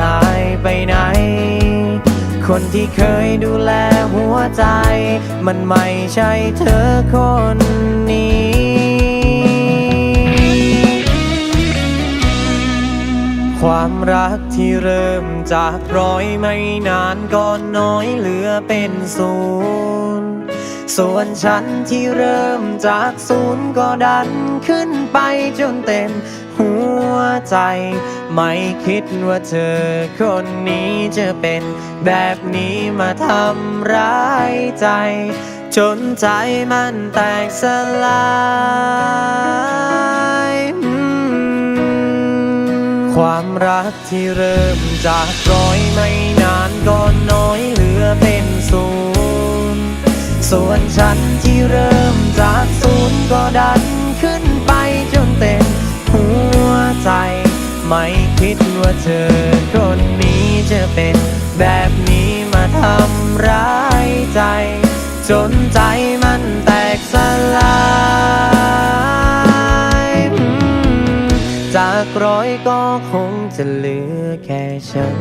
หายไปไหน คนที่เคยดูแลหัวใจ มันไม่ใช่เธอคนนี้ความรักที่เริ่มจากร้อยไม่นานก็น้อยเหลือเป็นศูนย์ ส่วนฉันที่เริ่มจากศูนย์ก็ดันขึ้นไปจนเต็มหัวใจ ไม่คิดว่าเธอคนนี้จะเป็นแบบนี้มาทำร้ายใจ จนใจมันแตกสลายอืมความรักที่เริ่มจากร้อยไม่นานก็น้อยเหลือเป็นศูนย์ ส่วนฉันที่เริ่มจากศูนย์ก็ดันขึ้นไปจนเต็มหัวใจ ไม่คิดว่าเธอคนนี้จะเป็นแบบนี้มาทำร้ายใจ จนใจมันแตกสลายจากร้อยก็คงจะเหลือแค่ฉัน